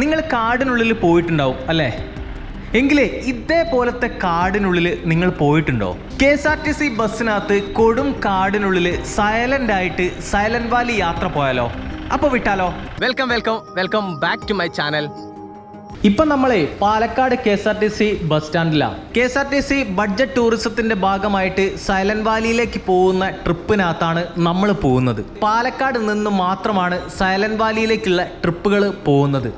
നിങ്ങൾ കാടിനുള്ളിൽ പോയിട്ടുണ്ടാവും അല്ലേ? എങ്കിലേ ഇതേപോലത്തെ കാടിനുള്ളിൽ നിങ്ങൾ പോയിട്ടുണ്ടോ? K S R T C ബസ്സിനകത്ത് കൊടും കാടിനുള്ളിൽ സൈലന്റ് ആയിട്ട് സൈലന്റ് വാലി യാത്ര പോയാലോ? അപ്പൊ വിട്ടാലോ? Welcome welcome welcome back to my channel. ഇപ്പൊ നമ്മളെ Palakkad K S R T C bus സ്റ്റാൻഡിലാണ് K S R T C budget ടൂറിസത്തിന്റെ ഭാഗമായിട്ട് സൈലന്റ് വാലിയിലേക്ക് പോകുന്ന ട്രിപ്പിനകത്താണ് നമ്മൾ പോകുന്നത്. പാലക്കാട് നിന്ന് മാത്രമാണ് സൈലന്റ് വാലിയിലേക്കുള്ള ട്രിപ്പുകൾ പോകുന്നത്.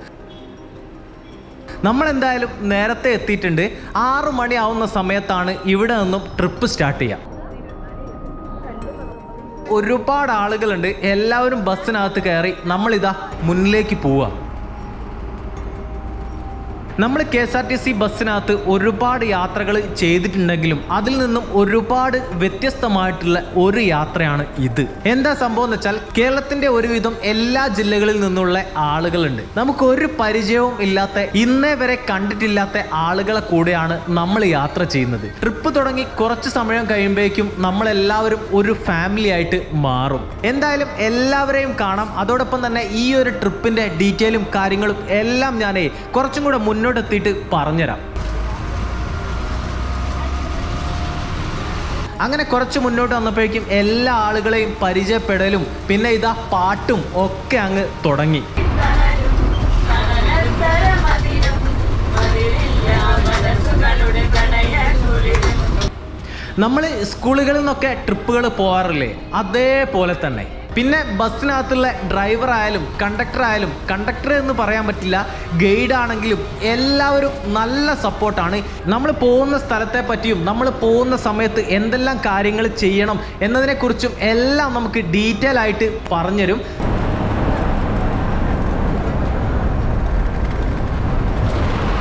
നമ്മൾ എന്തായാലും നേരത്തെ എത്തിയിട്ടുണ്ട്. ആറു മണിയാവുന്ന സമയത്താണ് ഇവിടെ നിന്നും ട്രിപ്പ് സ്റ്റാർട്ട് ചെയ്യുക ഒരുപാട് ആളുകളുണ്ട് എല്ലാവരും ബസ്സിനകത്ത് കയറി നമ്മളിതാ മുന്നിലേക്ക് പോവുക നമ്മൾ K S R T C ബസ്സിനകത്ത് ഒരുപാട് യാത്രകൾ ചെയ്തിട്ടുണ്ടെങ്കിലും അതിൽ നിന്നും ഒരുപാട് വ്യത്യസ്തമായിട്ടുള്ള ഒരു യാത്രയാണ് ഇത്. എന്താ സംഭവം എന്ന് വെച്ചാൽ കേരളത്തിന്റെ ഒരുവിധം എല്ലാ ജില്ലകളിൽ നിന്നുള്ള ആളുകളുണ്ട്. നമുക്ക് ഒരു പരിചയവും ഇല്ലാത്ത ഇന്നേ വരെ കണ്ടിട്ടില്ലാത്ത ആളുകളെ കൂടെയാണ് നമ്മൾ യാത്ര ചെയ്യുന്നത്. ട്രിപ്പ് തുടങ്ങി കുറച്ച് സമയം കഴിയുമ്പോഴേക്കും നമ്മളെല്ലാവരും ഒരു ഫാമിലി ആയിട്ട് മാറും. എന്തായാലും എല്ലാവരെയും കാണാം. അതോടൊപ്പം തന്നെ ഈ ഒരു ട്രിപ്പിന്റെ ഡീറ്റെയിലും കാര്യങ്ങളും എല്ലാം ഞാനേ കുറച്ചും കൂടെ മുന്നോട്ടെത്തിയിട്ട് പറഞ്ഞുതരാം. അങ്ങനെ കുറച്ച് മുന്നോട്ട് വന്നപ്പോഴേക്കും എല്ലാ ആളുകളെയും പരിചയപ്പെടലും പിന്നെ ഇതാ പാട്ടും ഒക്കെ അങ്ങ് തുടങ്ങി. നമ്മൾ സ്കൂളുകളിൽ നിന്നൊക്കെ ട്രിപ്പുകൾ പോകാറില്ലേ അതേപോലെ തന്നെ. പിന്നെ ബസ്സിനകത്തുള്ള ഡ്രൈവർ ആയാലും കണ്ടക്ടർ ആയാലും കണ്ടക്ടർ എന്ന് പറയാൻ പറ്റില്ല ഗൈഡ് ആണെങ്കിലും എല്ലാവരും നല്ല സപ്പോർട്ടാണ് നമ്മൾ പോകുന്ന സ്ഥലത്തെ പറ്റിയും നമ്മൾ പോകുന്ന സമയത്ത് എന്തെല്ലാം കാര്യങ്ങൾ ചെയ്യണം എന്നതിനെക്കുറിച്ചും എല്ലാം നമുക്ക് ഡീറ്റെയിൽ ആയിട്ട് പറഞ്ഞുതരും.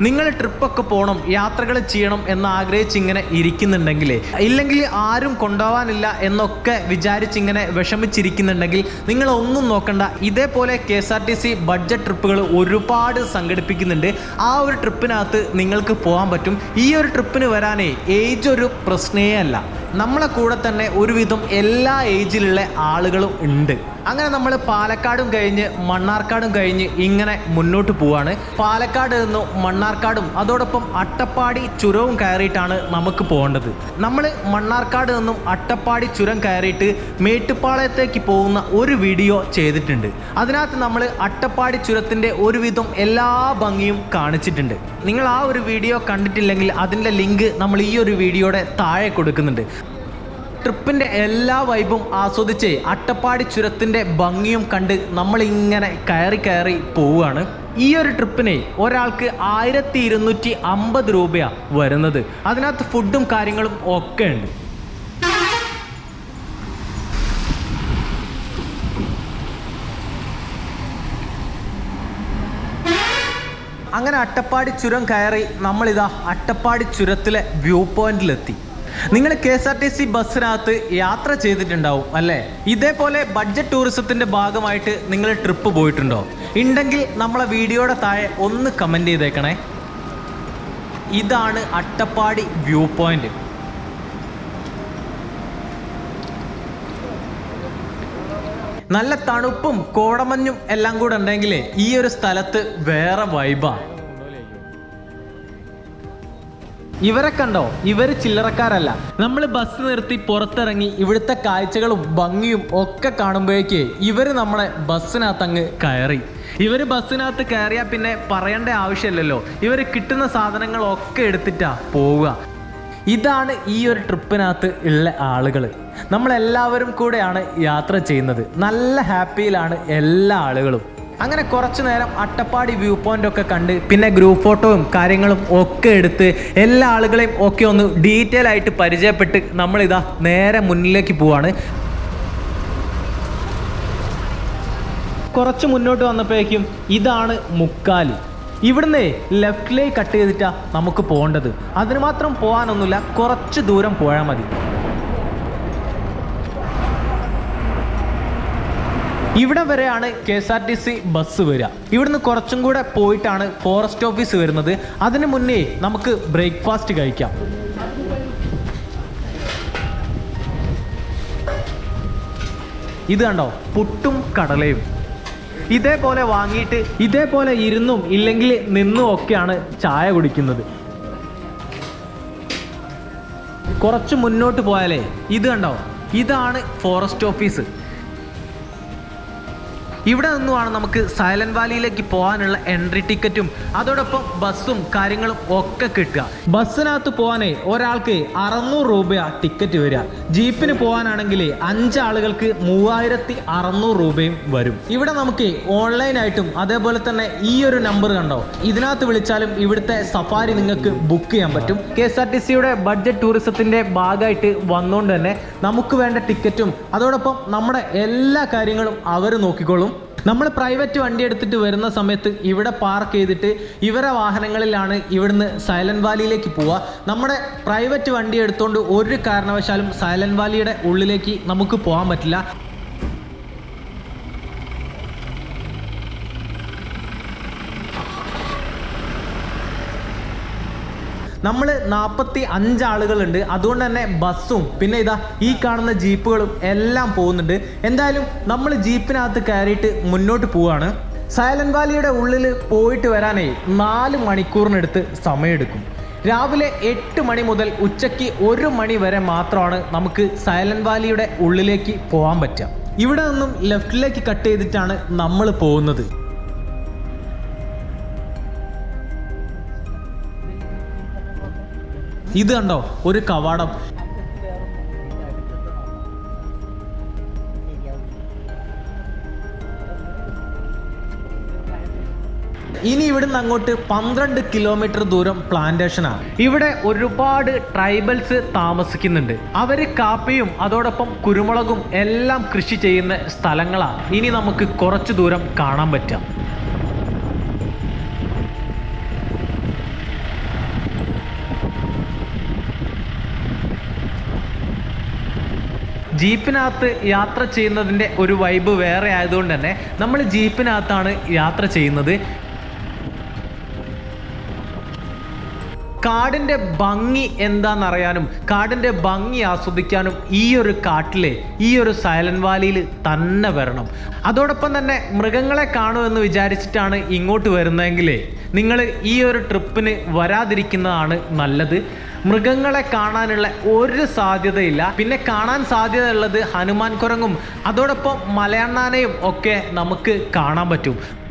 നിങ്ങൾ ട്രിപ്പൊക്കെ പോകണം യാത്രകൾ ചെയ്യണം എന്ന് ആഗ്രഹിച്ച് ഇങ്ങനെ ഇരിക്കുന്നുണ്ടെങ്കിൽ ഇല്ലെങ്കിൽ ആരും കൊണ്ടുപോകാനില്ല എന്നൊക്കെ വിചാരിച്ചിങ്ങനെ വിഷമിച്ചിരിക്കുന്നുണ്ടെങ്കിൽ നിങ്ങൾ ഒന്നും നോക്കണ്ട. ഇതേപോലെ K S R T C budget ട്രിപ്പുകൾ ഒരുപാട് സംഘടിപ്പിക്കുന്നുണ്ട്. ആ ഒരു ട്രിപ്പിനകത്ത് നിങ്ങൾക്ക് പോകാൻ പറ്റും. ഈ ഒരു ട്രിപ്പിന് വരാനേ ഏജ് ഒരു പ്രശ്നേ അല്ല. നമ്മളെ കൂടെ തന്നെ ഒരുവിധം എല്ലാ ഏജിലുള്ള ആളുകളും ഉണ്ട്. അങ്ങനെ നമ്മൾ പാലക്കാടും കഴിഞ്ഞ് മണ്ണാർക്കാടും കഴിഞ്ഞ് ഇങ്ങനെ മുന്നോട്ട് പോവാണ്. പാലക്കാട് നിന്നും മണ്ണാർക്കാടും അതോടൊപ്പം അട്ടപ്പാടി ചുരവും കയറിയിട്ടാണ് നമുക്ക് പോകേണ്ടത്. നമ്മൾ മണ്ണാർക്കാട് നിന്നും അട്ടപ്പാടി ചുരം കയറിയിട്ട് മേട്ടുപ്പാളയത്തേക്ക് പോകുന്ന ഒരു വീഡിയോ ചെയ്തിട്ടുണ്ട്. അതിനകത്ത് നമ്മൾ അട്ടപ്പാടി ചുരത്തിന്റെ ഒരുവിധം എല്ലാ ഭംഗിയും കാണിച്ചിട്ടുണ്ട്. നിങ്ങൾ ആ ഒരു വീഡിയോ കണ്ടിട്ടില്ലെങ്കിൽ അതിന്റെ ലിങ്ക് നമ്മൾ ഈ ഒരു വീഡിയോയുടെ താഴെ കൊടുക്കുന്നുണ്ട്. ട്രിപ്പിന്റെ എല്ലാ വൈബും ആസ്വദിച്ച് അട്ടപ്പാടി ചുരത്തിന്റെ ഭംഗിയും കണ്ട് നമ്മളിങ്ങനെ കയറി കയറി പോവുകയാണ്. ഈ ഒരു ട്രിപ്പിന് ഒരാൾക്ക് ആയിരത്തി ഇരുന്നൂറ്റി അമ്പത് രൂപയാണ് വരുന്നത്. അതിനകത്ത് ഫുഡും കാര്യങ്ങളും ഒക്കെ ഉണ്ട്. അങ്ങനെ അട്ടപ്പാടി ചുരം കയറി നമ്മളിതാ അട്ടപ്പാടി ചുരത്തിലെ വ്യൂ പോയിന്റിലെത്തി. നിങ്ങൾ K S R T C ബസ്സിനകത്ത് യാത്ര ചെയ്തിട്ടുണ്ടാവും അല്ലേ? ഇതേപോലെ ബഡ്ജറ്റ് ടൂറിസത്തിന്റെ ഭാഗമായിട്ട് നിങ്ങൾ ട്രിപ്പ് പോയിട്ടുണ്ടോ? ഉണ്ടെങ്കിൽ നമ്മളെ വീഡിയോയുടെ താഴെ ഒന്ന് കമന്റ് ചെയ്തേക്കണേ. ഇതാണ് അട്ടപ്പാടി വ്യൂ പോയിന്റ് നല്ല തണുപ്പും കോടമഞ്ഞും എല്ലാം കൂടെ ഉണ്ടെങ്കിൽ ഈ ഒരു സ്ഥലത്ത് വേറെ വൈബാണ് ഇവരെ കണ്ടോ? ഇവർ ചില്ലറക്കാരല്ല. നമ്മൾ ബസ് നിർത്തി പുറത്തിറങ്ങി ഇവിടുത്തെ കാഴ്ചകളും ഭംഗിയും ഒക്കെ കാണുമ്പോഴേക്ക് ഇവർ നമ്മളെ ബസ്സിനകത്ത് അങ്ങ് കയറി. ഇവർ ബസ്സിനകത്ത് കയറിയാൽ പിന്നെ പറയേണ്ട ആവശ്യമില്ലല്ലോ. ഇവർ കിട്ടുന്ന സാധനങ്ങളൊക്കെ എടുത്തിട്ടാ പോവുക. ഇതാണ് ഈ ഒരു ട്രിപ്പിനകത്ത് ഉള്ള ആളുകൾ നമ്മളെല്ലാവരും കൂടെയാണ് യാത്ര ചെയ്യുന്നത്. നല്ല ഹാപ്പിയിലാണ് എല്ലാ ആളുകളും. അങ്ങനെ കുറച്ചു നേരം അട്ടപ്പാടി വ്യൂ പോയിന്റ് ഒക്കെ കണ്ട് പിന്നെ ഗ്രൂപ്പ് ഫോട്ടോയും കാര്യങ്ങളും ഒക്കെ എടുത്ത് എല്ലാ ആളുകളെയും ഒക്കെ ഒന്ന് ഡീറ്റെയിൽ ആയിട്ട് പരിചയപ്പെട്ട് നമ്മളിതാ നേരെ മുന്നിലേക്ക് പോവാണ്. കുറച്ച് മുന്നോട്ട് വന്നപ്പോഴേക്കും ഇതാണ് മുക്കാലി. ഇവിടുന്ന് ലെഫ്റ്റിലേക്ക് കട്ട് ചെയ്തിട്ടാ നമുക്ക് പോകേണ്ടത്. അതിന് മാത്രം പോകാനൊന്നുമില്ല കുറച്ച് ദൂരം പോയാൽ മതി. ഇവിടെ വരെയാണ് K S R T C bus വരിക. ഇവിടുന്ന് കുറച്ചും കൂടെ പോയിട്ടാണ് ഫോറസ്റ്റ് ഓഫീസ് വരുന്നത്. അതിന് മുന്നേ നമുക്ക് ബ്രേക്ക്ഫാസ്റ്റ് കഴിക്കാം. ഇത് കണ്ടോ? പുട്ടും കടലയും. ഇതേപോലെ വാങ്ങിയിട്ട് ഇതേപോലെ ഇരുന്നും ഇല്ലെങ്കിൽ നിന്നും ഒക്കെയാണ് ചായ കുടിക്കുന്നത്. കുറച്ച് മുന്നോട്ട് പോയാലേ ഇത് കണ്ടോ? ഇതാണ് ഫോറസ്റ്റ് ഓഫീസ് ഇവിടെ നിന്നുമാണ് നമുക്ക് സൈലന്റ് വാലിയിലേക്ക് പോകാനുള്ള എൻട്രി ടിക്കറ്റും അതോടൊപ്പം ബസ്സും കാര്യങ്ങളും ഒക്കെ കിട്ടുക. ബസ്സിനകത്ത് പോകാനേ ഒരാൾക്ക് അറുന്നൂറ് രൂപയാണ് ടിക്കറ്റ് വരിക. ജീപ്പിന് പോകാനാണെങ്കിൽ അഞ്ചാളുകൾക്ക് മൂവായിരത്തി അറുന്നൂറ് രൂപയും വരും. ഇവിടെ നമുക്ക് ഓൺലൈനായിട്ടും അതേപോലെ തന്നെ ഈ ഒരു നമ്പർ കണ്ടോ? ഇതിനകത്ത് വിളിച്ചാലും ഇവിടുത്തെ സഫാരി നിങ്ങൾക്ക് ബുക്ക് ചെയ്യാൻ പറ്റും. കെ എസ് ആർ ടി സിയുടെ ബഡ്ജറ്റ് ടൂറിസത്തിന്റെ ഭാഗമായിട്ട് വന്നുകൊണ്ട് തന്നെ നമുക്ക് വേണ്ട ടിക്കറ്റും അതോടൊപ്പം നമ്മുടെ എല്ലാ കാര്യങ്ങളും അവർ നോക്കിക്കോളും. നമ്മൾ പ്രൈവറ്റ് വണ്ടി എടുത്തിട്ട് വരുന്ന സമയത്ത് ഇവിടെ പാർക്ക് ചെയ്തിട്ട് ഇവരെ വാഹനങ്ങളിലാണ് ഇവിടുന്ന് സൈലന്റ് വാലിയിലേക്ക് പോവുക. നമ്മുടെ പ്രൈവറ്റ് വണ്ടി എടുത്തുകൊണ്ട് ഒരു കാരണവശാലും സൈലന്റ് വാലിയുടെ ഉള്ളിലേക്ക് നമുക്ക് പോകാൻ പറ്റില്ല. നമ്മൾ നാൽപ്പത്തി അഞ്ച് ആളുകളുണ്ട് അതുകൊണ്ട് തന്നെ ബസ്സും പിന്നെ ഇതാ ഈ കാണുന്ന ജീപ്പുകളും എല്ലാം പോകുന്നുണ്ട്. എന്തായാലും നമ്മൾ ജീപ്പിനകത്ത് കയറിയിട്ട് മുന്നോട്ട് പോവാണ്. സൈലന്റ് വാലിയുടെ ഉള്ളിൽ പോയിട്ട് വരാനേ നാല് മണിക്കൂറിനടുത്ത് സമയമെടുക്കും. രാവിലെ എട്ട് മണി മുതൽ ഉച്ചയ്ക്ക് ഒരു മണി വരെ മാത്രമാണ് നമുക്ക് സൈലന്റ് വാലിയുടെ ഉള്ളിലേക്ക് പോകാൻ പറ്റുക. ഇവിടെ നിന്നും ലെഫ്റ്റിലേക്ക് കട്ട് ചെയ്തിട്ടാണ് നമ്മൾ പോകുന്നത്. ഇത് കണ്ടോ? ഒരു കവാടം. ഇനി ഇവിടുന്ന് അങ്ങോട്ട് പന്ത്രണ്ട് കിലോമീറ്റർ ദൂരം പ്ലാന്റേഷനാണ് ഇവിടെ ഒരുപാട് ട്രൈബൽസ് താമസിക്കുന്നുണ്ട്. അവർ കാപ്പിയും അതോടൊപ്പം കുരുമുളകും എല്ലാം കൃഷി ചെയ്യുന്ന സ്ഥലങ്ങളാണ് ഇനി നമുക്ക് കുറച്ച് ദൂരം കാണാൻ പറ്റാം. ജീപ്പിനകത്ത് യാത്ര ചെയ്യുന്നതിന്റെ ഒരു വൈബ് വേറെ ആയതുകൊണ്ട് തന്നെ നമ്മൾ ജീപ്പിനകത്താണ് യാത്ര ചെയ്യുന്നത്. കാടിന്റെ ഭംഗി എന്താണെന്നറിയാനും കാടിന്റെ ഭംഗി ആസ്വദിക്കാനും ഈ ഒരു കാട്ടിലെ ഈ ഒരു സൈലന്റ് വാലിയിൽ തന്നെ വരണം. അതോടൊപ്പം തന്നെ മൃഗങ്ങളെ കാണുമെന്ന് വിചാരിച്ചിട്ടാണ് ഇങ്ങോട്ട് വരുന്നതെങ്കിൽ നിങ്ങൾ ഈ ഒരു ട്രിപ്പിന് വരാതിരിക്കുന്നതാണ് നല്ലത്. മൃഗങ്ങളെ കാണാനുള്ള ഒരു സാധ്യതയില്ല. പിന്നെ കാണാൻ സാധ്യത ഉള്ളത് ഹനുമാൻ കുരങ്ങും. അതോടൊപ്പം മലയണ്ണാനയും ഒക്കെ നമുക്ക് കാണാൻ പറ്റും.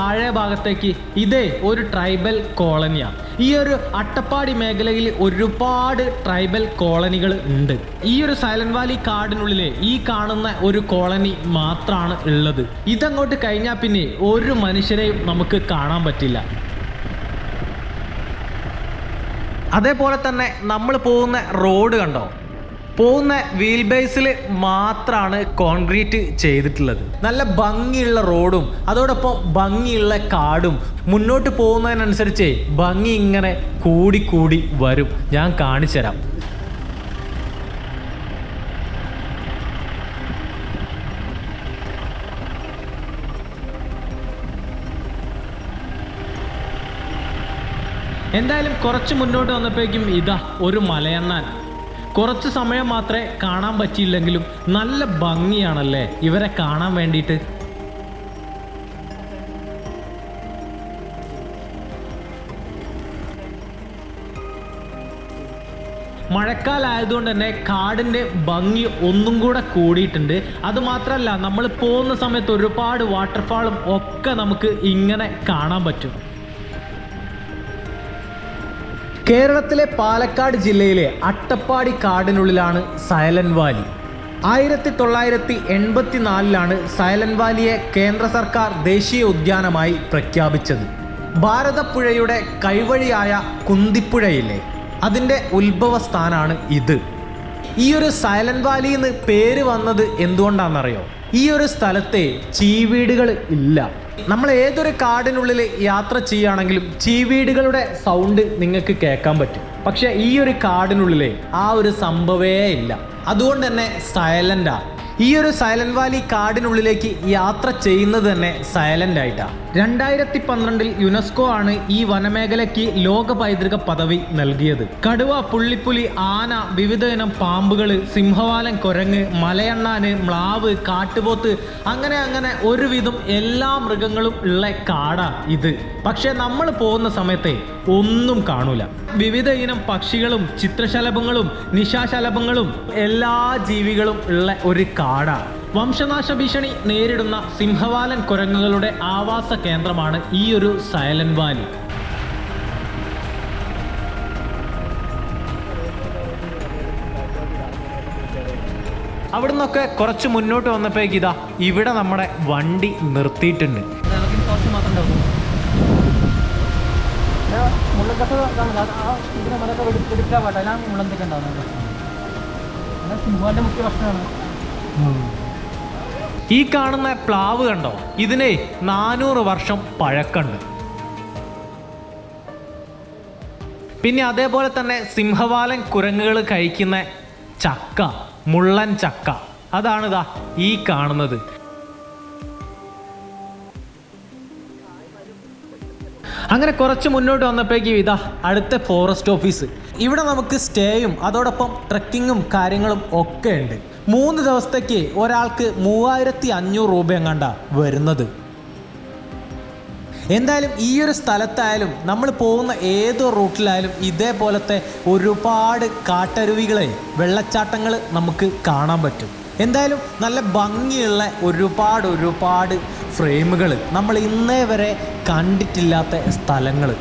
താഴെ ഭാഗത്തേക്ക് ഇതേ ഒരു ട്രൈബൽ കോളനിയാണ് ഈ ഒരു അട്ടപ്പാടി മേഖലയിൽ ഒരുപാട് ട്രൈബൽ കോളനികൾ ഉണ്ട്. ഈ ഒരു സൈലന്റ് വാലി കാടിനുള്ളിലെ ഈ കാണുന്ന ഒരു കോളനി മാത്രമാണ് ഉള്ളത്. ഇതങ്ങോട്ട് കഴിഞ്ഞാൽ പിന്നെ ഒരു മനുഷ്യരെയും നമുക്ക് കാണാൻ പറ്റില്ല. അതേപോലെ തന്നെ നമ്മൾ പോകുന്ന റോഡ് കണ്ടോ? പോകുന്ന വീൽ ബേസിൽ മാത്രമാണ് കോൺക്രീറ്റ് ചെയ്തിട്ടുള്ളത്. നല്ല ഭംഗിയുള്ള റോഡും അതോടൊപ്പം ഭംഗിയുള്ള കാടും. മുന്നോട്ട് പോകുന്നതിനനുസരിച്ച് ഭംഗി ഇങ്ങനെ കൂടി കൂടി വരും. ഞാൻ കാണിച്ചുതരാം. എന്തായാലും കുറച്ച് മുന്നോട്ട് വന്നപ്പോഴേക്കും ഇതാ ഒരു മലയണ്ണാൻ. കുറച്ച് സമയം മാത്രമേ കാണാൻ പറ്റിയില്ലെങ്കിലും നല്ല ഭംഗിയാണല്ലേ ഇവരെ കാണാൻ വേണ്ടിയിട്ട്? മഴക്കാലമായതുകൊണ്ട് തന്നെ കാടിന്റെ ഭംഗി ഒന്നും കൂടെ കൂടിയിട്ടുണ്ട്. അതുമാത്രമല്ല നമ്മൾ പോകുന്ന സമയത്ത് ഒരുപാട് വാട്ടർഫാളും ഒക്കെ നമുക്ക് ഇങ്ങനെ കാണാൻ പറ്റും. കേരളത്തിലെ പാലക്കാട് ജില്ലയിലെ അട്ടപ്പാടി കാടിനുള്ളിലാണ് സൈലന്റ് വാലി. ആയിരത്തി തൊള്ളായിരത്തി എൺപത്തി നാലിലാണ് സൈലന്റ് വാലിയെ കേന്ദ്ര സർക്കാർ ദേശീയ ഉദ്യാനമായി പ്രഖ്യാപിച്ചത്. ഭാരതപ്പുഴയുടെ കൈവഴിയായ കുന്തിപ്പുഴയിലെ അതിന്റെ ഉത്ഭവസ്ഥാനാണ് ഇത്. ഈ ഒരു സൈലന്റ് വാലി എന്ന് പേര് വന്നത് എന്തുകൊണ്ടാണെന്നറിയോ? ഈ ഒരു സ്ഥലത്തെ ചീവീടുകൾ ഇല്ല. നമ്മൾ ഏതൊരു കാടിനുള്ളിൽ യാത്ര ചെയ്യുകയാണെങ്കിലും ചീവീടുകളുടെ സൗണ്ട് നിങ്ങൾക്ക് കേൾക്കാൻ പറ്റും. പക്ഷെ ഈ ഒരു കാടിനുള്ളിലെ ആ ഒരു സംഭവേ ഇല്ല. അതുകൊണ്ട് തന്നെ സൈലന്റാണ് ഈ ഒരു സൈലന്റ് വാലി കാടിനുള്ളിലേക്ക് യാത്ര ചെയ്യുന്നത് തന്നെ സൈലന്റ് ആയിട്ടാണ് രണ്ടായിരത്തി പന്ത്രണ്ടിൽ യുനെസ്കോ ആണ് ഈ വനമേഖലയ്ക്ക് ലോക പൈതൃക പദവി നൽകിയത്. കടുവ പുള്ളിപ്പുലി ആന വിവിധ ഇനം പാമ്പുകൾ സിംഹവാലൻ കുരങ്ങ് മലയണ്ണാന് മ്ലാവ് കാട്ടുപോത്ത് അങ്ങനെ അങ്ങനെ ഒരുവിധം എല്ലാ മൃഗങ്ങളും ഉള്ള കാടാ ഇത്. പക്ഷെ നമ്മൾ പോകുന്ന സമയത്തെ ഒന്നും കാണൂല. വിവിധ ഇനം പക്ഷികളും ചിത്രശലഭങ്ങളും നിശാശലഭങ്ങളും എല്ലാ ജീവികളും ഉള്ള ഒരു കാടാണ് വംശനാശ ഭീഷണി നേരിടുന്ന സിംഹവാലൻ കുരങ്ങുകളുടെ ആവാസ കേന്ദ്രമാണ് ഈ ഒരു സൈലന്റ് വാലി. അവിടെ നിന്നൊക്കെ കുറച്ച് മുന്നോട്ട് വന്നപ്പോഴേക്ക് ഇതാ ഇവിടെ നമ്മുടെ വണ്ടി നിർത്തിയിട്ടുണ്ട്. സിംഹവാലിന്റെ മുഖ്യ ഭക്ഷണമാണ് ഈ കാണുന്ന പ്ലാവ് കണ്ടോ? ഇതിനെ നാനൂറ് വർഷം പഴക്കണ്ട് പിന്നെ അതേപോലെ തന്നെ സിംഹവാലൻ കുരങ്ങുകൾ കഴിക്കുന്ന ചക്ക മുള്ളൻ ചക്ക. അതാണിതാ ഈ കാണുന്നത്. അങ്ങനെ കുറച്ച് മുന്നോട്ട് വന്നപ്പോഴേക്കും ഇതാ അടുത്ത ഫോറസ്റ്റ് ഓഫീസ്. ഇവിടെ നമുക്ക് സ്റ്റേയും അതോടൊപ്പം ട്രക്കിങ്ങും കാര്യങ്ങളും ഒക്കെ ഉണ്ട്. മൂന്ന് ദിവസത്തേക്ക് ഒരാൾക്ക് മൂവായിരത്തി അഞ്ഞൂറ് രൂപ എങ്ങാണ്ട വരുന്നത്. എന്തായാലും ഈ ഒരു സ്ഥലത്തായാലും നമ്മൾ പോകുന്ന ഏതോ റൂട്ടിലായാലും ഇതേപോലത്തെ ഒരുപാട് കാട്ടരുവികളെ വെള്ളച്ചാട്ടങ്ങൾ നമുക്ക് കാണാൻ പറ്റും. എന്തായാലും നല്ല ഭംഗിയുള്ള ഒരുപാട് ഒരുപാട് ഫ്രെയിമുകൾ നമ്മൾ ഇന്നേ വരെ കണ്ടിട്ടില്ലാത്ത സ്ഥലങ്ങൾ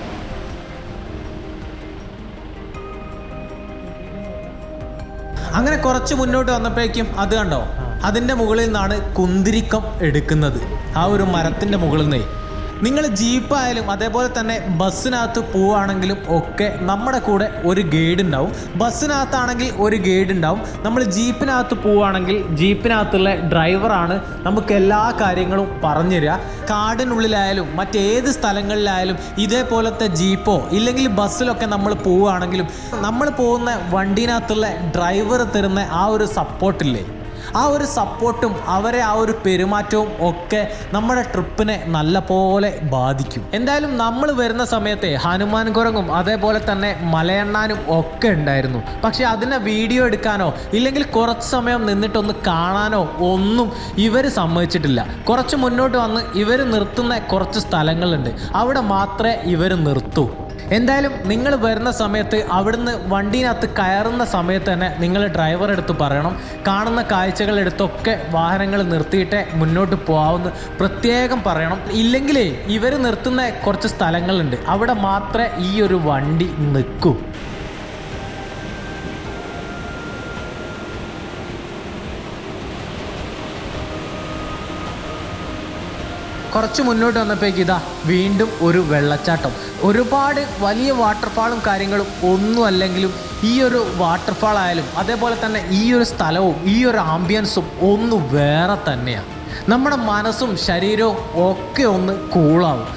അങ്ങനെ കുറച്ച് മുന്നോട്ട് വന്നപ്പോഴേക്കും അത് കണ്ടോ? അതിന്റെ മുകളിൽ നിന്നാണ് കുന്തിരിക്കം എടുക്കുന്നത്. ആ ഒരു മരത്തിന്റെ മുകളിൽ നിന്നേ. നിങ്ങൾ ജീപ്പായാലും അതേപോലെ തന്നെ ബസ്സിനകത്ത് പോവുകയാണെങ്കിലും ഒക്കെ നമ്മുടെ കൂടെ ഒരു ഗൈഡ് ഉണ്ടാവും ബസ്സിനകത്താണെങ്കിൽ ഒരു ഗൈഡ് ഉണ്ടാവും നമ്മൾ ജീപ്പിനകത്ത് പോവുകയാണെങ്കിൽ ജീപ്പിനകത്തുള്ള ഡ്രൈവറാണ് നമുക്ക് എല്ലാ കാര്യങ്ങളും പറഞ്ഞു തരിക കാടിനുള്ളിലായാലും മറ്റേത് സ്ഥലങ്ങളിലായാലും ഇതേപോലത്തെ ജീപ്പോ ഇല്ലെങ്കിൽ ബസ്സിലൊക്കെ നമ്മൾ പോവുകയാണെങ്കിലും നമ്മൾ പോകുന്ന വണ്ടിനകത്തുള്ള ഡ്രൈവർ തരുന്ന ആ ഒരു സപ്പോർട്ടില്ലേ ആ ഒരു സപ്പോർട്ടും അവരെ ആ ഒരു പെരുമാറ്റവും ഒക്കെ നമ്മുടെ ട്രിപ്പിനെ നല്ല പോലെ ബാധിക്കും. എന്തായാലും നമ്മൾ വരുന്ന സമയത്തെ ഹനുമാൻ കുരങ്ങും അതേപോലെ തന്നെ മലയണ്ണാനും ഒക്കെ ഉണ്ടായിരുന്നു. പക്ഷെ അതിനെ വീഡിയോ എടുക്കാനോ ഇല്ലെങ്കിൽ കുറച്ച് സമയം നിന്നിട്ടൊന്ന് കാണാനോ ഒന്നും ഇവർ സമ്മതിച്ചിട്ടില്ല. കുറച്ച് മുന്നോട്ട് വന്ന് ഇവർ നിർത്തുന്ന കുറച്ച് സ്ഥലങ്ങളുണ്ട്. അവിടെ മാത്രമേ ഇവർ നിർത്തൂ. എന്തായാലും നിങ്ങൾ വരുന്ന സമയത്ത് അവിടുന്ന് വണ്ടീനകത്ത് കയറുന്ന സമയത്ത് തന്നെ നിങ്ങൾ ഡ്രൈവർ എടുത്ത് പറയണം. കാണുന്ന കാഴ്ചകൾ എടുത്തൊക്കെ വാഹനങ്ങൾ നിർത്തിയിട്ടേ മുന്നോട്ട് പോകാവുന്ന പ്രത്യേകം പറയണം. ഇല്ലെങ്കിലേ ഇവർ നിർത്തുന്ന കുറച്ച് സ്ഥലങ്ങളുണ്ട്. അവിടെ മാത്രമേ ഈ ഒരു വണ്ടി നിൽക്കൂ. കുറച്ച് മുന്നോട്ട് വന്നപ്പോഴേക്ക് ഇതാ വീണ്ടും ഒരു വെള്ളച്ചാട്ടം. ഒരുപാട് വലിയ വാട്ടർഫാളും കാര്യങ്ങളും ഒന്നും അല്ലെങ്കിലും ഈ ഒരു വാട്ടർഫാൾ ആയാലും അതേപോലെ തന്നെ ഈ ഒരു സ്ഥലവും ഈ ഒരു ആംബിയൻസും ഒന്ന് വേറെ തന്നെയാണ് നമ്മുടെ മനസ്സും ശരീരവും ഒക്കെ ഒന്ന് കൂളാവും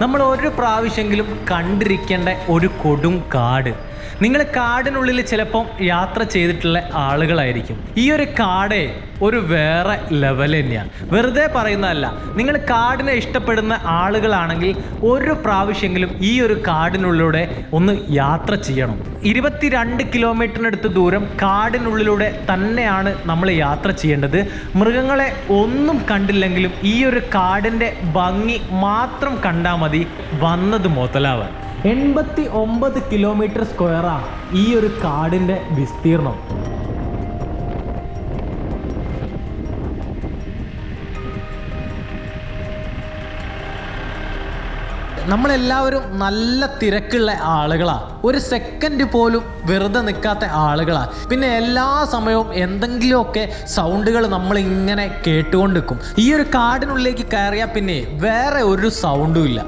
നമ്മൾ ഒരു പ്രാവശ്യമെങ്കിലും കണ്ടിരിക്കേണ്ട ഒരു കൊടും കാട്. നിങ്ങൾ കാടിനുള്ളിൽ ചിലപ്പം യാത്ര ചെയ്തിട്ടുള്ള ആളുകളായിരിക്കും. ഈ ഒരു കാടേ ഒരു വേറെ ലെവൽ തന്നെയാണ് വെറുതെ പറയുന്നതല്ല. നിങ്ങൾ കാടിനെ ഇഷ്ടപ്പെടുന്ന ആളുകളാണെങ്കിൽ ഒരു പ്രാവശ്യമെങ്കിലും ഈ ഒരു കാടിനുള്ളിലൂടെ ഒന്ന് യാത്ര ചെയ്യണം. ഇരുപത്തിരണ്ട് കിലോമീറ്ററിനടുത്ത് ദൂരം കാടിനുള്ളിലൂടെ തന്നെയാണ് നമ്മൾ യാത്ര ചെയ്യേണ്ടത്. മൃഗങ്ങളെ ഒന്നും കണ്ടില്ലെങ്കിലും ഈ ഒരു കാടിന്റെ ഭംഗി മാത്രം കണ്ടാൽ മതി. വന്നത് മുതലാവാൻ. എൺപത്തി ഒമ്പത് കിലോമീറ്റർ സ്ക്വയറാണ് ഈ ഒരു കാടിന്റെ വിസ്തീർണം നമ്മളെല്ലാവരും നല്ല തിരക്കുള്ള ആളുകളാണ് ഒരു സെക്കൻഡ് പോലും വെറുതെ നിൽക്കാത്ത ആളുകളാണ് പിന്നെ എല്ലാ സമയവും എന്തെങ്കിലുമൊക്കെ സൗണ്ടുകൾ നമ്മൾ ഇങ്ങനെ കേട്ടുകൊണ്ട് നിൽക്കും ഈ ഒരു കാടിനുള്ളിലേക്ക് കയറിയാൽ പിന്നെ വേറെ ഒരു സൗണ്ടും ഇല്ല.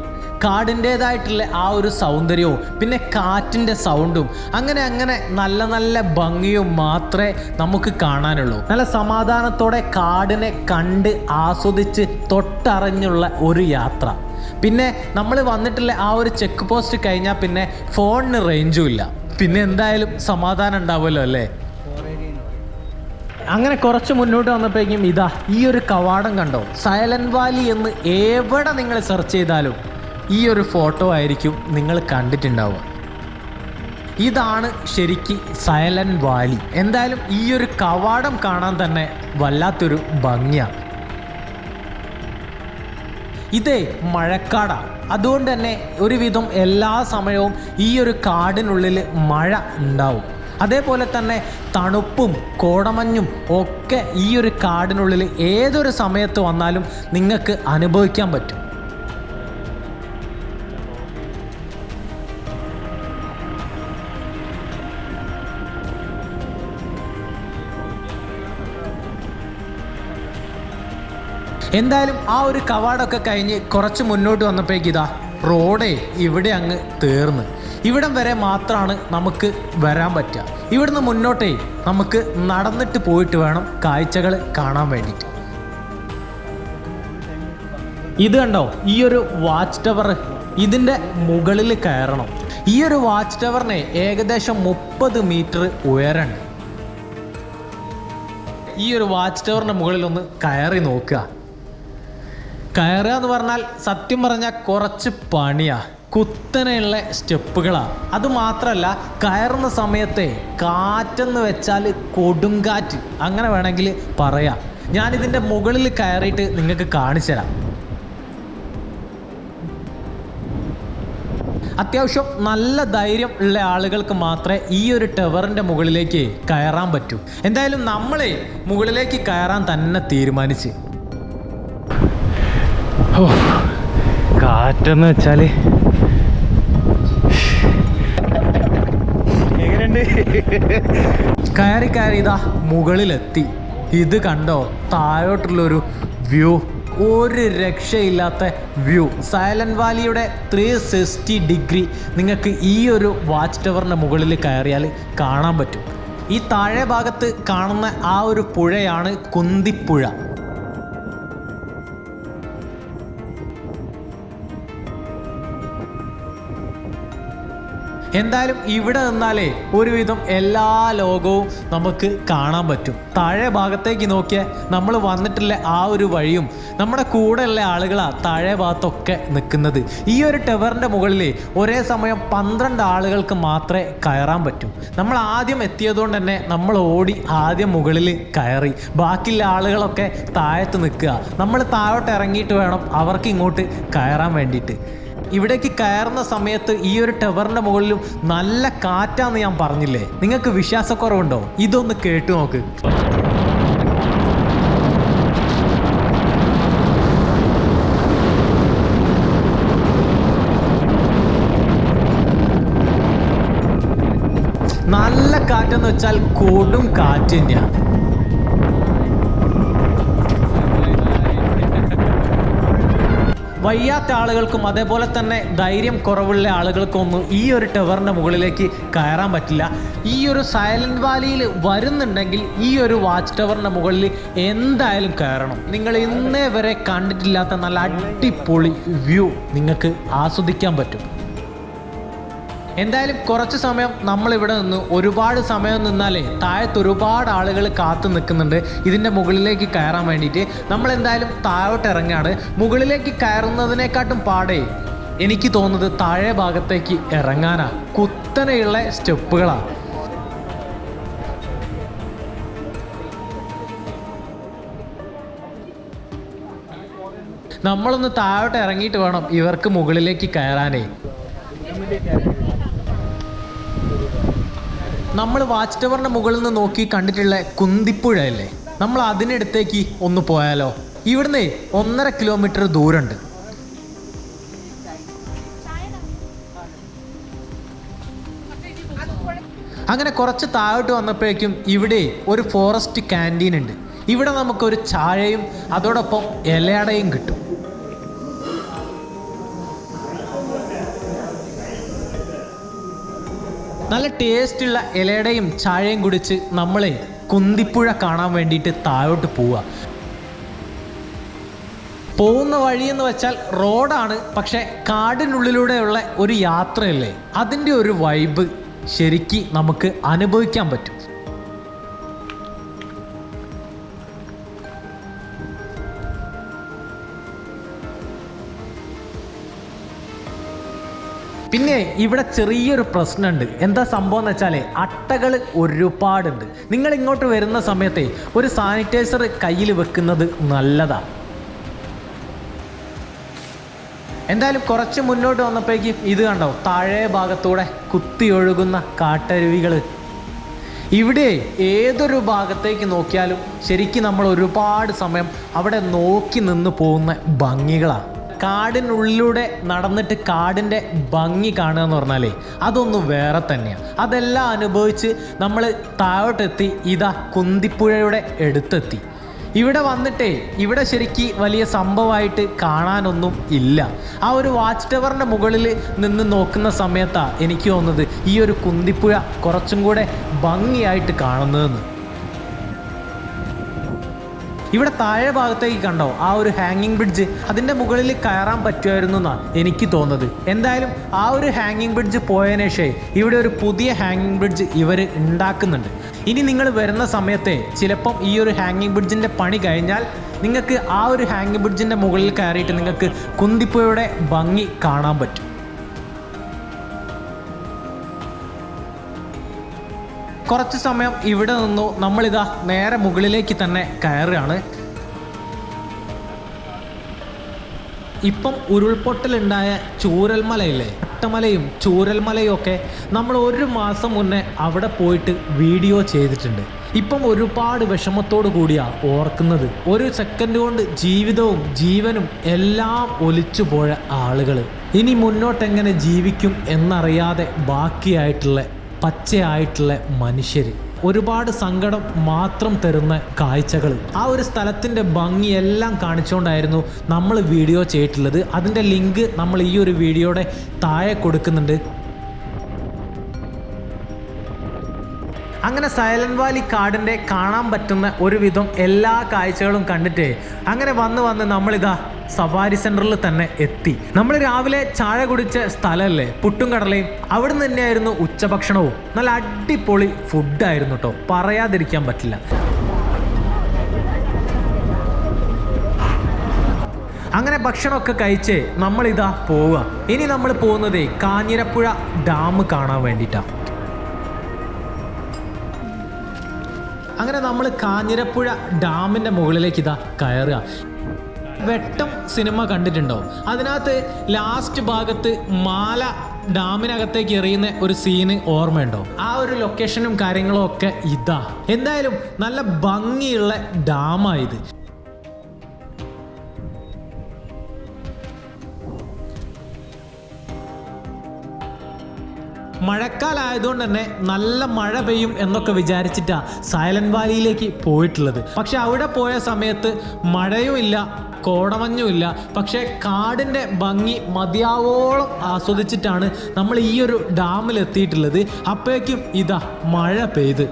കാടിന്റേതായിട്ടുള്ള ആ ഒരു സൗന്ദര്യവും പിന്നെ കാറ്റിന്റെ സൗണ്ടും അങ്ങനെ അങ്ങനെ നല്ല നല്ല ഭംഗിയും മാത്രമേ നമുക്ക് കാണാനുള്ളൂ. നല്ല സമാധാനത്തോടെ കാടിനെ കണ്ട് ആസ്വദിച്ച് തൊട്ടറിഞ്ഞുള്ള ഒരു യാത്ര. പിന്നെ നമ്മൾ വന്നിട്ടുള്ള ആ ഒരു ചെക്ക് പോസ്റ്റ് കഴിഞ്ഞാൽ പിന്നെ ഫോണിന് റേഞ്ചും ഇല്ല. പിന്നെ എന്തായാലും സമാധാനം ഉണ്ടാവുമല്ലോ അല്ലേ? അങ്ങനെ കുറച്ച് മുന്നോട്ട് വന്നപ്പോഴേക്കും ഇതാ ഈ ഒരു കവാടം കണ്ടോ? സൈലന്റ് വാലി എന്ന് എവിടെ നിങ്ങൾ സെർച്ച് ചെയ്താലും ഈ ഒരു ഫോട്ടോ ആയിരിക്കും നിങ്ങൾ കണ്ടിട്ടുണ്ടാവുക. ഇതാണ് ശരിക്ക് സൈലന്റ് വാലി എന്തായാലും ഈ ഒരു കവാടം കാണാൻ തന്നെ വല്ലാത്തൊരു ഭംഗിയാണ് ഇതേ മഴക്കാടാണ് അതുകൊണ്ട് തന്നെ ഒരുവിധം എല്ലാ സമയവും ഈ ഒരു കാടിനുള്ളിൽ മഴ ഉണ്ടാവും. അതേപോലെ തന്നെ തണുപ്പും കോടമഞ്ഞും ഒക്കെ ഈ ഒരു കാടിനുള്ളിൽ ഏതൊരു സമയത്ത് വന്നാലും നിങ്ങൾക്ക് അനുഭവിക്കാൻ പറ്റും. എന്തായാലും ആ ഒരു കവാടൊക്കെ കഴിഞ്ഞ് കുറച്ച് മുന്നോട്ട് വന്നപ്പോഴേക്ക് ഇതാ റോഡേ ഇവിടെ അങ്ങ് തീർന്ന്. ഇവിടം വരെ മാത്രമാണ് നമുക്ക് വരാൻ പറ്റുക. ഇവിടുന്ന് മുന്നോട്ടേ നമുക്ക് നടന്നിട്ട് പോയിട്ട് വേണം കാഴ്ചകൾ കാണാൻ വേണ്ടിയിട്ട്. ഇത് കണ്ടോ? ഈ ഒരു വാച്ച് ടവർ ഇതിന്റെ മുകളിൽ കയറണം. ഈ ഒരു വാച്ച് ടവറിനെ ഏകദേശം മുപ്പത് മീറ്റർ ഉയരണ്ട് ഈ ഒരു വാച്ച് ടവറിന്റെ മുകളിൽ ഒന്ന് കയറി നോക്കുക. കയറുക എന്ന് പറഞ്ഞാൽ സത്യം പറഞ്ഞാൽ കുറച്ച് പണിയാ. കുത്തനെയുള്ള സ്റ്റെപ്പുകളാ. അത് മാത്രമല്ല കയറുന്ന സമയത്തെ കാറ്റെന്ന് വെച്ചാൽ കൊടുങ്കാറ്റ് അങ്ങനെ വേണമെങ്കിൽ പറയാം. ഞാനിതിന്റെ മുകളിൽ കയറിയിട്ട് നിങ്ങൾക്ക് കാണിച്ചു തരാം. അത്യാവശ്യം നല്ല ധൈര്യം ഉള്ള ആളുകൾക്ക് മാത്രമേ ഈ ഒരു ടവറിന്റെ മുകളിലേക്ക് കയറാൻ പറ്റൂ. എന്തായാലും നമ്മളെ മുകളിലേക്ക് കയറാൻ തന്നെ തീരുമാനിച്ച്. കാറ്റെന്ന് വെച്ചാൽ എങ്ങനെയുണ്ട്? കയറി കയറി ഇതാ മുകളിലെത്തി. ഇത് കണ്ടോ? താഴോട്ടുള്ളൊരു വ്യൂ. ഒരു രക്ഷയില്ലാത്ത വ്യൂ. സൈലന്റ് വാലിയുടെ ത്രീ സിക്സ്റ്റി ഡിഗ്രി. നിങ്ങൾക്ക് ഈ ഒരു വാച്ച് ടവറിന്റെ മുകളിൽ കയറിയാൽ കാണാൻ പറ്റും. ഈ താഴെ ഭാഗത്ത് കാണുന്ന ആ ഒരു പുഴയാണ് കുന്തിപ്പുഴ. എന്തായാലും ഇവിടെ നിന്നാലേ ഒരുവിധം എല്ലാ ലോകവും നമുക്ക് കാണാൻ പറ്റും. താഴെ ഭാഗത്തേക്ക് നോക്കിയാൽ നമ്മൾ വന്നിട്ടുള്ള ആ ഒരു വഴിയും നമ്മുടെ കൂടെയുള്ള ആളുകളാ താഴെ ഭാഗത്തൊക്കെ നിൽക്കുന്നത്. ഈ ഒരു ടവറിന്റെ മുകളിൽ ഒരേ സമയം പന്ത്രണ്ട് ആളുകൾക്ക് മാത്രമേ കയറാൻ പറ്റൂ. നമ്മൾ ആദ്യം എത്തിയതുകൊണ്ട് തന്നെ നമ്മൾ ഓടി ആദ്യം മുകളിൽ കയറി. ബാക്കിയുള്ള ആളുകളൊക്കെ താഴത്ത് നിൽക്കുക. നമ്മൾ താഴോട്ട് ഇറങ്ങിയിട്ട് വേണം അവർക്ക് ഇങ്ങോട്ട് കയറാൻ വേണ്ടിയിട്ട്. ഇവിടേക്ക് കയറുന്ന സമയത്ത് ഈ ഒരു ടവറിന്റെ മുകളിലും നല്ല കാറ്റാന്ന് ഞാൻ പറഞ്ഞില്ലേ? നിങ്ങൾക്ക് വിശ്വാസക്കുറവുണ്ടോ? ഇതൊന്ന് കേട്ടു നോക്ക്. നല്ല കാറ്റെന്ന് വെച്ചാൽ കൊടും കാറ്റ് തന്നെയാണ് വയ്യാത്ത ആളുകൾക്കും അതേപോലെ തന്നെ ധൈര്യം കുറവുള്ള ആളുകൾക്കും ഒന്നും ഈ ഒരു ടവറിന്റെ മുകളിലേക്ക് കയറാൻ പറ്റില്ല. ഈ ഒരു സൈലന്റ് വാലിയിൽ വരുന്നുണ്ടെങ്കിൽ ഈ ഒരു വാച്ച് ടവറിന്റെ മുകളിൽ എന്തായാലും കയറണം. നിങ്ങൾ ഇന്നേ വരെ കണ്ടിട്ടില്ലാത്ത നല്ല അടിപൊളി വ്യൂ നിങ്ങൾക്ക് ആസ്വദിക്കാൻ പറ്റും. എന്തായാലും കുറച്ച് സമയം നമ്മൾ ഇവിടെ നിന്ന് ഒരുപാട് സമയം നിന്നാലേ താഴത്ത് ഒരുപാട് ആളുകൾ കാത്തു നിൽക്കുന്നുണ്ട്. ഇതിന്റെ മുകളിലേക്ക് കയറാൻ വേണ്ടിയിട്ട് നമ്മൾ എന്തായാലും താഴോട്ട് ഇറങ്ങാണ്. മുകളിലേക്ക് കയറുന്നതിനെക്കാട്ടും പാടേ എനിക്ക് തോന്നുന്നത് താഴെ ഭാഗത്തേക്ക് ഇറങ്ങാനാ. കുത്തനെയുള്ള സ്റ്റെപ്പുകളാണ് നമ്മളൊന്ന് താഴോട്ട് ഇറങ്ങിയിട്ട് വേണം ഇവർക്ക് മുകളിലേക്ക് കയറാനേ. നമ്മൾ വാച്ച് ടവറിന്റെ മുകളിൽ നിന്ന് നോക്കി കണ്ടിട്ടുള്ള കുന്തിപ്പുഴയല്ലേ? നമ്മൾ അതിനടുത്തേക്ക് ഒന്ന് പോയാലോ? ഇവിടുന്ന് ഒന്നര കിലോമീറ്റർ ദൂരമുണ്ട്. അങ്ങനെ കുറച്ച് താഴോട്ട് വന്നപ്പോഴേക്കും ഇവിടെ ഒരു ഫോറസ്റ്റ് ക്യാന്റീൻ ഉണ്ട്. ഇവിടെ നമുക്കൊരു ചായയും അതോടൊപ്പം ഇലയടയും കിട്ടും. നല്ല ടേസ്റ്റുള്ള ഇലയുടെയും ചായയും കുടിച്ച് നമ്മളെ കുന്തിപ്പുഴ കാണാൻ വേണ്ടിയിട്ട് താഴോട്ട് പോവുക. പോകുന്ന വഴി എന്ന് വെച്ചാൽ റോഡാണ് പക്ഷെ കാടിനുള്ളിലൂടെയുള്ള ഒരു യാത്രയല്ലേ? അതിന്റെ ഒരു വൈബ് ശരിക്കും നമുക്ക് അനുഭവിക്കാൻ പറ്റും. ഇവിടെ ചെറിയൊരു പ്രശ്നമുണ്ട് എന്താ സംഭവം എന്ന് വെച്ചാൽ അട്ടകൾ ഒരുപാടുണ്ട്. നിങ്ങൾ ഇങ്ങോട്ട് വരുന്ന സമയത്തെ ഒരു സാനിറ്റൈസർ കയ്യിൽ വെക്കുന്നത് നല്ലതാണ് എന്തായാലും കുറച്ച് മുന്നോട്ട് വന്നപ്പോഴേക്ക് ഇത് കണ്ടോ? താഴെ ഭാഗത്തൂടെ കുത്തി ഒഴുകുന്ന കാട്ടരുവികൾ. ഇവിടെ ഏതൊരു ഭാഗത്തേക്ക് നോക്കിയാലും ശരിക്കും നമ്മൾ ഒരുപാട് സമയം അവിടെ നോക്കി നിന്ന് പോകുന്ന ഭംഗികളാണ് കാടിനുള്ളിലൂടെ നടന്നിട്ട് കാടിന്റെ ഭംഗി കാണുക എന്ന് പറഞ്ഞാലേ അതൊന്നും വേറെ തന്നെയാണ് അതെല്ലാം അനുഭവിച്ച് നമ്മൾ താഴോട്ടെത്തി ഇതാ കുന്തിപ്പുഴയുടെ അടുത്തെത്തി. ഇവിടെ വന്നിട്ടേ ഇവിടെ ശരിക്ക് വലിയ സംഭവമായിട്ട് കാണാനൊന്നും ഇല്ല. ആ ഒരു വാച്ച് ടവറിന്റെ മുകളിൽ നിന്ന് നോക്കുന്ന സമയത്താണ് എനിക്ക് തോന്നുന്നത് ഈ ഒരു കുന്തിപ്പുഴ കുറച്ചും കൂടെ ഭംഗിയായിട്ട് കാണുന്നതെന്ന്. ഇവിടെ താഴെ ഭാഗത്തേക്ക് കണ്ടോ? ആ ഒരു ഹാങ്ങിങ് ബ്രിഡ്ജ് അതിന്റെ മുകളിൽ കയറാൻ പറ്റുമായിരുന്നു എന്നാണ് എനിക്ക് തോന്നുന്നത്. എന്തായാലും ആ ഒരു ഹാങ്ങിങ് ബ്രിഡ്ജ് പോയതിനു ഇവിടെ ഒരു പുതിയ ഹാങ്ങിങ് ബ്രിഡ്ജ് ഇവർ ഉണ്ടാക്കുന്നുണ്ട്. ഇനി നിങ്ങൾ വരുന്ന സമയത്തെ ചിലപ്പം ഈ ഒരു ഹാങ്ങിങ് ബ്രിഡ്ജിന്റെ പണി കഴിഞ്ഞാൽ നിങ്ങൾക്ക് ആ ഒരു ഹാങ്ങിങ് ബ്രിഡ്ജിന്റെ മുകളിൽ കയറിയിട്ട് നിങ്ങൾക്ക് കുന്തിപ്പുഴയുടെ ഭംഗി കാണാൻ പറ്റും. കുറച്ച് സമയം ഇവിടെ നിന്നു നമ്മളിതാ നേരെ മുകളിലേക്ക് തന്നെ കയറുകയാണ്. ഇപ്പം ഉരുൾപൊട്ടലുണ്ടായ ചൂരൽമലയില്ലേ? അട്ടമലയും ചൂരൽമലയും ഒക്കെ നമ്മൾ ഒരു മാസം മുന്നേ അവിടെ പോയിട്ട് വീഡിയോ ചെയ്തിട്ടുണ്ട്. ഇപ്പം ഒരുപാട് വിഷമത്തോടു കൂടിയാ ഓർക്കുന്നത്. ഒരു സെക്കൻഡ് കൊണ്ട് ജീവിതവും ജീവനും എല്ലാം ഒലിച്ചു പോയ ആളുകൾ ഇനി മുന്നോട്ടെങ്ങനെ ജീവിക്കും എന്നറിയാതെ ബാക്കിയായിട്ടുള്ള പച്ചയായിട്ടുള്ള മനുഷ്യർ ഒരുപാട് സങ്കടം മാത്രം തരുന്ന കാഴ്ചകൾ. ആ ഒരു സ്ഥലത്തിന്റെ ഭംഗിയെല്ലാം കാണിച്ചുകൊണ്ടായിരുന്നു നമ്മൾ വീഡിയോ ചെയ്തിട്ടുള്ളത്. അതിന്റെ ലിങ്ക് നമ്മൾ ഈ ഒരു വീഡിയോയുടെ താഴെ കൊടുക്കുന്നുണ്ട്. അങ്ങനെ സൈലന്റ് വാലി കാടിന്റെ കാണാൻ പറ്റുന്ന ഒരുവിധം എല്ലാ കാഴ്ചകളും കണ്ടിട്ട്. അങ്ങനെ വന്ന് വന്ന് നമ്മളിതാ സഫാരി സെന്ററിൽ തന്നെ എത്തി. നമ്മൾ രാവിലെ ചായ കുടിച്ച സ്ഥലമല്ലേ പുട്ടും കടലയും. അവിടെ നിന്ന് തന്നെയായിരുന്നു ഉച്ചഭക്ഷണവും. നല്ല അടിപൊളി ഫുഡായിരുന്നു കേട്ടോ പറയാതിരിക്കാൻ പറ്റില്ല. അങ്ങനെ ഭക്ഷണമൊക്കെ കഴിച്ച് നമ്മളിതാ പോവുക. ഇനി നമ്മൾ പോകുന്നത് കാഞ്ഞിരപ്പുഴ ഡാം കാണാൻ വേണ്ടിയിട്ടാണ് അങ്ങനെ നമ്മൾ കാഞ്ഞിരപ്പുഴ ഡാമിന്റെ മുകളിലേക്ക് ഇതാ കയറുക. വെട്ടം സിനിമ കണ്ടിട്ടുണ്ടോ അതിനകത്ത് ലാസ്റ്റ് ഭാഗത്ത് മാല ഡാമിനകത്തേക്ക് എറിയുന്ന ഒരു സീന് ഓർമ്മയുണ്ടോ? ആ ഒരു ലൊക്കേഷനും കാര്യങ്ങളും ഒക്കെ ഇതാ. എന്തായാലും നല്ല ഭംഗിയുള്ള ഡാമായത് മഴക്കാലമായതുകൊണ്ട് തന്നെ നല്ല മഴ പെയ്യും എന്നൊക്കെ വിചാരിച്ചിട്ടാ സൈലന്റ് വാലിയിലേക്ക് പോയിട്ടുള്ളത്. പക്ഷെ അവിടെ പോയ സമയത്ത് മഴയുമില്ല കോടമഞ്ഞുമില്ല. പക്ഷേ കാടിന്റെ ഭംഗി മതിയാവോളം ആസ്വദിച്ചിട്ടാണ് നമ്മൾ ഈ ഒരു ഡാമിൽ എത്തിയിട്ടുള്ളത്. അപ്പോഴേക്കും ഇതാ മഴ പെയ്ത്.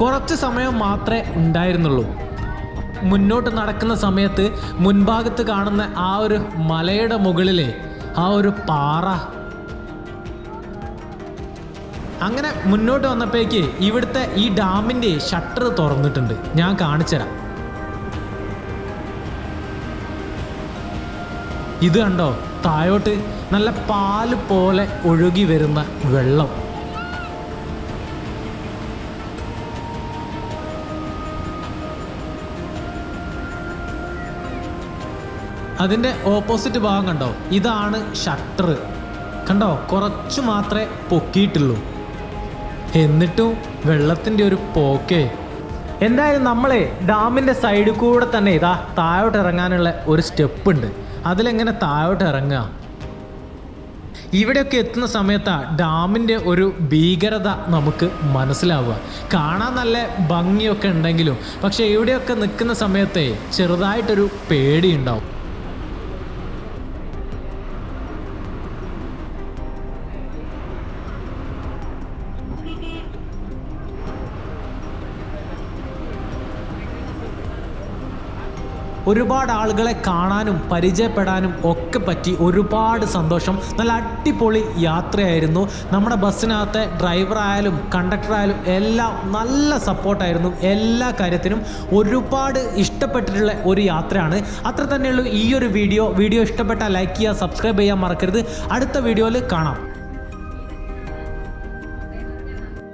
കുറച്ച് സമയം മാത്രമേ ഉണ്ടായിരുന്നുള്ളൂ. മുന്നോട്ട് നടക്കുന്ന സമയത്ത് മുൻഭാഗത്ത് കാണുന്ന ആ ഒരു മലയുടെ മുകളിലെ ആ ഒരു പാറ. അങ്ങനെ മുന്നോട്ട് വന്നപ്പോഴേക്ക് ഇവിടുത്തെ ഈ ഡാമിന്റെ ഷട്ടർ തുറന്നിട്ടുണ്ട്. ഞാൻ കാണിച്ചുതരാം. ഇത് കണ്ടോ? താഴോട്ട് നല്ല പാൽ പോലെ ഒഴുകി വരുന്ന വെള്ളം. അതിന്റെ ഓപ്പോസിറ്റ് ഭാഗം കണ്ടോ? ഇതാണ് ഷട്ടർ കണ്ടോ? കുറച്ച് മാത്രമേ പൊക്കിയിട്ടുള്ളൂ. എന്നിട്ടും വെള്ളത്തിന്റെ ഒരു പോക്കേ. എന്തായാലും നമ്മളെ ഡാമിന്റെ സൈഡിൽ കൂടെ തന്നെ ഇതാ താഴോട്ട് ഇറങ്ങാനുള്ള ഒരു സ്റ്റെപ്പ് ഉണ്ട്. അതിലെങ്ങനെ താഴോട്ട് ഇറങ്ങുക? ഇവിടെയൊക്കെ എത്തുന്ന സമയത്താണ് ഡാമിന്റെ ഒരു ഭീകരത നമുക്ക് മനസ്സിലാവുക. കാണാൻ നല്ല ഭംഗിയൊക്കെ ഉണ്ടെങ്കിലും പക്ഷേ ഇവിടെയൊക്കെ നിൽക്കുന്ന സമയത്തെ ചെറുതായിട്ടൊരു പേടിയുണ്ടാവും ഒരുപാട് ആളുകളെ കാണാനും പരിചയപ്പെടാനും ഒക്കെ പറ്റി ഒരുപാട് സന്തോഷം. നല്ല അടിപൊളി യാത്രയായിരുന്നു. നമ്മുടെ ബസ്സിനകത്തെ ഡ്രൈവർ ആയാലും കണ്ടക്ടർ ആയാലും എല്ലാം നല്ല സപ്പോർട്ടായിരുന്നു. എല്ലാ കാര്യത്തിനും ഒരുപാട് ഇഷ്ടപ്പെട്ടിട്ടുള്ള ഒരു യാത്രയാണ്. അത്ര തന്നെയുള്ളൂ ഈ ഒരു വീഡിയോ. വീഡിയോ ഇഷ്ടപ്പെട്ടാൽ ലൈക്ക് ചെയ്യുക സബ്സ്ക്രൈബ് ചെയ്യാൻ മറക്കരുത്. അടുത്ത വീഡിയോയിൽ കാണാം.